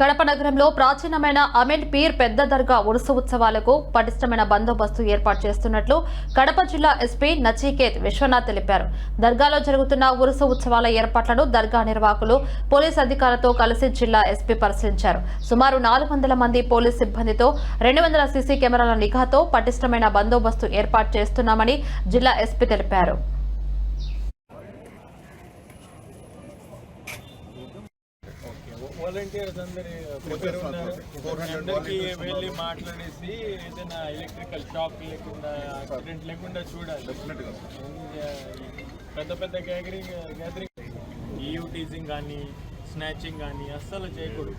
కడప నగరంలో ప్రాచీనమైన amen peer పెద్ద దర్గా ఉరుసు ఉత్సవాలకు పటిష్టమైన బందోబస్తు ఏర్పాటు చేస్తున్నట్లు కడప జిల్లా ఎస్పీ నచికేత్ విశ్వనాథ్ తెలిపారు. దర్గాలో జరుగుతున్న ఉరుసు ఉత్సవాల ఏర్పాట్లను దర్గా నిర్వాహకులు పోలీస్ అధికారులతో కలిసి జిల్లా ఎస్పీ పరిశీలించారు. సుమారు నాలుగు వందల మంది పోలీస్ సిబ్బందితో రెండు వందల సీసీ కెమెరాల నిఘాతో పటిష్టమైన బందోబస్తు ఏర్పాటు చేస్తున్నామని జిల్లా ఎస్పీ తెలిపారు. వాలంటీర్స్ అందరి అందరికి వెళ్ళి మాట్లాడేసి ఏదైనా ఎలక్ట్రికల్ షాక్ లేకుండా యాక్సిడెంట్ లేకుండా చూడాలి. ఇంకా పెద్ద పెద్ద గ్యాదరింగ్ గ్యాదరింగ్ ఈయూ టీజింగ్ కానీ స్నాచింగ్ కానీ అస్సలు చేయకూడదు.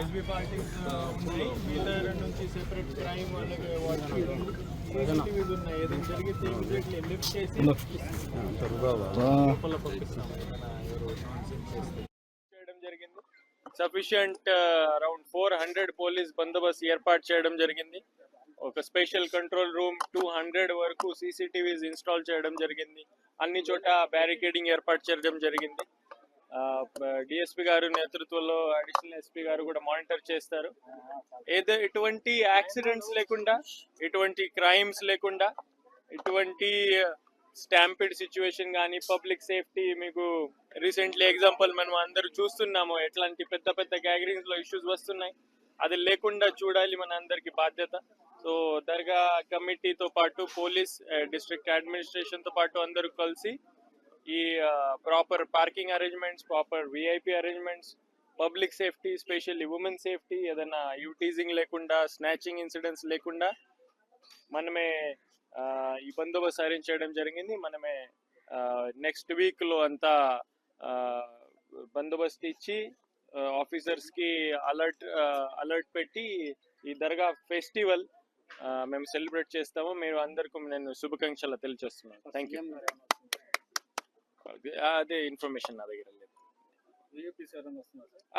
ఎస్బీ పార్టీస్ ఉన్నాయి వీళ్ళ నుంచి సెపరేట్ క్రైమ్ వాళ్ళకి వాళ్ళకి CCTVs ఉన్నాయి ఏదైనా జరిగితే ఇమీడియట్లీ లిఫ్ట్ చేసి లోపల పంపిస్తాం. ఏదైనా ఎవరు nonsense చేస్తే. Sufficient around four hundred police బందోబస్తు ఏర్పాటు చేయడం జరిగింది. ఒక special control room two hundred వరకు సీసీటీవీస్ ఇన్స్టాల్ చేయడం జరిగింది. అన్ని చోట బ్యారికేడింగ్ ఏర్పాటు చేయడం జరిగింది. డిఎస్పి గారు నేతృత్వంలో అడిషనల్ ఎస్పీ గారు కూడా మానిటర్ చేస్తారు. ఏదో ఎటువంటి యాక్సిడెంట్స్ లేకుండా ఎటువంటి క్రైమ్స్ లేకుండా ఎటువంటి స్టాంపిడ్ సిచ్యువేషన్ కానీ పబ్లిక్ సేఫ్టీ మీకు రీసెంట్లీ ఎగ్జాంపుల్ మనం అందరూ చూస్తున్నాము. ఎట్లాంటి పెద్ద పెద్ద గ్యాదరింగ్స్లో ఇష్యూస్ వస్తున్నాయి. అది లేకుండా చూడాలి మన అందరికి బాధ్యత. సో దర్గా కమిటీతో పాటు పోలీస్ డిస్ట్రిక్ట్ అడ్మినిస్ట్రేషన్తో పాటు అందరూ కలిసి ఈ proper parking arrangements proper VIP arrangements public safety specially women safety ఏదైనా యూటీజింగ్ లేకుండా స్నాచింగ్ ఇన్సిడెంట్స్ లేకుండా మనమే ఈ బందోబస్తు అరేంజ్ చేయడం జరిగింది. మనమే నెక్స్ట్ వీక్లో అంతా బందోబస్తు ఇచ్చి ఆఫీసర్స్కి అలర్ట్ అలర్ట్ పెట్టి ఈ దర్గా ఫెస్టివల్ మేము సెలబ్రేట్ చేస్తాము. మీరు అందరికీ నేను శుభాకాంక్షలు తెలియజేస్తున్నాను. థ్యాంక్ యూ అదే ఇన్ఫర్మేషన్ నా దగ్గర లేదు.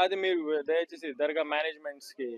అది మీరు దయచేసి దర్గా మేనేజ్మెంట్స్కి